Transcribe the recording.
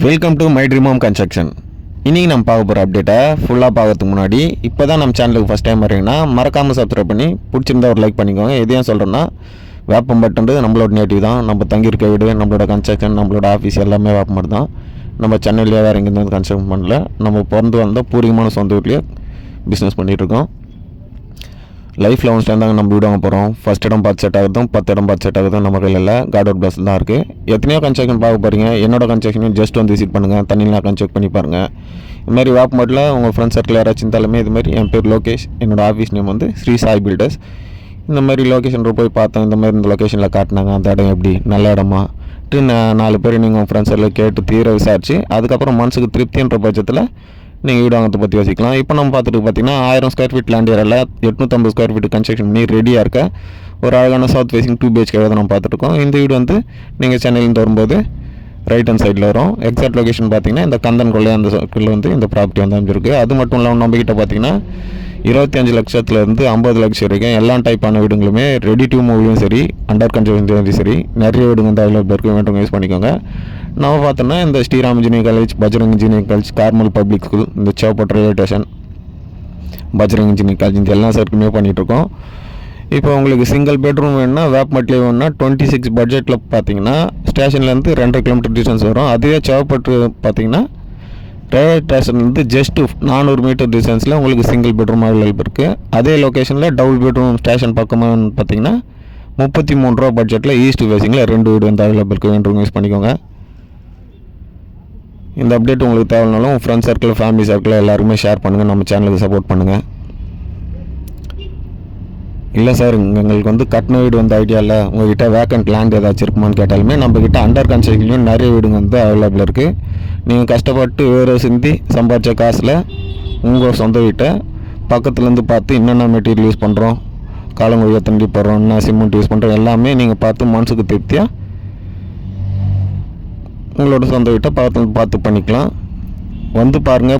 Welcome to my dream home construction இன்றைக்கி நம்ம பார்க்க போகிற அப்டேட்டை ஃபுல்லாக பார்க்கறதுக்கு முன்னாடி இப்போ தான் நம்ம சேனலுக்கு ஃபஸ்ட் டைம் வரீங்கன்னா மறக்காமல் சப்ஸ்கிரைப் பண்ணி பிடிச்சிருந்தா ஒரு லைக் பண்ணிக்கோங்க. எதையும் சொல்கிறேன்னா வேப்பம்பட்டுன்றது நம்மளோட நேட்டிவ் தான். நம்ம தங்கியிருக்க வீடு நம்மளோட கன்ஸ்ட்ரக்ஷன் நம்மளோட ஆஃபீஸ் எல்லாமே வேப்பம்பட்டு தான். நம்ம சென்னையிலேயே வேறு எங்கேருந்து கன்ஸ்ட்ரக்ஷன் பண்ணல. நம்ம பிறந்து வந்தால் பூர்வீகமான சொந்த வீட்லேயே பிஸ்னஸ் பண்ணிகிட்ருக்கோம் லைஃப்பில் ஒன் ஸ்டாண்ட் தாங்க நம்ம வீடு வாங்க போகிறோம் ஃபஸ்ட் இடம் பார்த்து செட் ஆகுதும் பத்து இடம் பார்த்து செட் ஆகுதும் நம்ம கையில் இல்லை. காட் அவுட் பிளஸ் தான் இருக்குது எத்தனையோ கன்ஸ்ட்ரக்ஷன் பார்க்க போகிறீங்க என்னோட கன்ஸ்ட்ரக்ஷனையும் ஜஸ்ட் வந்து விசிட் பண்ணுங்கள் தண்ணிலாம் கன்ஸ்ட்ரக்ட் பண்ணி பாருங்கள் இது மாதிரி வேப்பமட்டில் உங்கள் ஃப்ரெண்ட்ஸ் சர்க்கிள் யாராச்சும் இருந்தாலுமே இது மாதிரி என் பேர் லோகேஷ். என்னோடய ஆஃபீஸ் நேம் வந்து ஸ்ரீ சாய் பில்டர்ஸ் இந்த மாதிரி லொக்கேஷனில் போய் பார்த்தோம் இந்த மாதிரி இந்த லொக்கேஷனில் காட்டினாங்க. அந்த இடம் எப்படி? நல்ல இடமா? நான் நாலு பேர் நீங்கள் உங்கள் ஃப்ரெண்ட்ஸ் எல்லாம் கேட்டு தீர விசாரிச்சு அதுக்கப்புறம் மனசுக்கு திருப்தின்ற பட்சத்தில் நீங்கள் வீடு வாங்கிறத பற்றி யோசிக்கலாம். இப்போ நம்ம பார்த்துட்டு பார்த்தீங்கன்னா ஆயிரம் ஸ்கொயர் ஃபீட் லேண்ட் ஏரியாவில் எட்நூற்றம்பது ஸ்கொயர் ஃபீட் கன்ஸ்ட்ரக்ஷன் பண்ணி ரெடியாக இருக்க ஒரு அழகான சவுத் ஃபேசிங் டூ பிஹெச்கே தான் நம்ம பார்த்துருக்கோம் இந்த வீடு வந்து நீங்கள் சென்னையிலேருந்து வரும்போது ரைட் ஹேண்ட் சைடில் வரும். எக்ஸாக்ட் லொகேஷன் பார்த்தீங்கன்னா இந்த கந்தன் கொள்ளை அந்த சர்க்கிளில் வந்து இந்த ப்ராப்பர்ட்டி வந்து அமைஞ்சிருக்கு. அது மட்டும் இல்லாமல் நம்மக்கிட்ட பார்த்தீங்கன்னா இருபத்தி அஞ்சு லட்சத்துலேருந்து ஐம்பது லட்சம் வரைக்கும் எல்லா டைப்பான வீடுங்களுமே ரெடி டு மூவ்லையும் சரி அண்டர் கன்ஸ்ட்ரக்ஷன் சரி நிறைய வீடுங்க வந்து அவைலபிள் இருக்குது வேண்டும் யூஸ் பண்ணிக்கோங்க. நம்ம பார்த்தோன்னா இந்த Sriram engineering college Bajrang engineering college Carmel public school இந்த Sevvapet railway station Bajrang junior college இந்த எல்லா சர்க்குமே பண்ணிகிட்ருக்கோம் இப்போ உங்களுக்கு சிங்கிள் பெட்ரூம் வேணும்னா வேப்பமட்டிலே வேணும்னா டுவெண்ட்டி சிக்ஸ் பட்ஜெட்டில் பார்த்தீங்கன்னா ஸ்டேஷன்லேருந்து ரெண்டரை கிலோமீட்டர் டிஸ்டன்ஸ் வரும். அதுவே சேவப்பட்டு பார்த்தீங்கன்னா ரயில்வே ஸ்டேஷன்லேருந்து ஜஸ்ட் நானூறு மீட்டர் டிஸ்டன்ஸில் உங்களுக்கு சிங்கிள் பெட்ரூம் அவைலபிள் இருக்குது அதே லொக்கேஷனில் டபுள் பெட்ரூம் ஸ்டேஷன் பக்கமாக பார்த்தீங்கன்னா முப்பத்தி மூணு ரூபா பட்ஜெட்டில் ஈஸ்ட் ஃபேஸிங்கில் ரெண்டு வீடு வந்து அவைலபிள் இருக்குது வேண்டுங்க யூஸ் பண்ணிக்கோங்க. இந்த அப்டேட் உங்களுக்கு தேவைனாலும் உங்கள் ஃப்ரெண்ட்ஸ் சர்க்கிள் ஃபேமிலி சர்க்கிள் எல்லாருமே ஷேர் பண்ணுங்கள் நம்ம சேனலுக்கு சப்போர்ட் பண்ணுங்கள் இல்லை சார் எங்களுக்கு வந்து கட்டின வீடு வந்து ஐடியா இல்லை. உங்ககிட்ட வேக்கண்ட் லேண்ட் ஏதாச்சும் இருக்குமான்னு கேட்டாலுமே நம்மக்கிட்ட அண்டர் கன்ஸ்ட்ரக்ஷன்லையும் நிறைய வீடுங்க வந்து அவைலபிள் இருக்குது நீங்கள் கஷ்டப்பட்டு வேறு சிந்தி சம்பாதிச்ச காசில் உங்கள் சொந்த வீட்டை பக்கத்துலேருந்து பார்த்து என்னென்ன மெட்டீரியல் யூஸ் பண்ணுறோம் காலங்குழியை தண்டி போடுறோம் என்ன சிமெண்ட் யூஸ் பண்ணுறோம் எல்லாமே நீங்கள் பார்த்து மனசுக்கு திருப்தியாக உங்களோட சொந்த வீட்டை பார்த்து பார்த்து பண்ணிக்கலாம். வந்து பாருங்கள்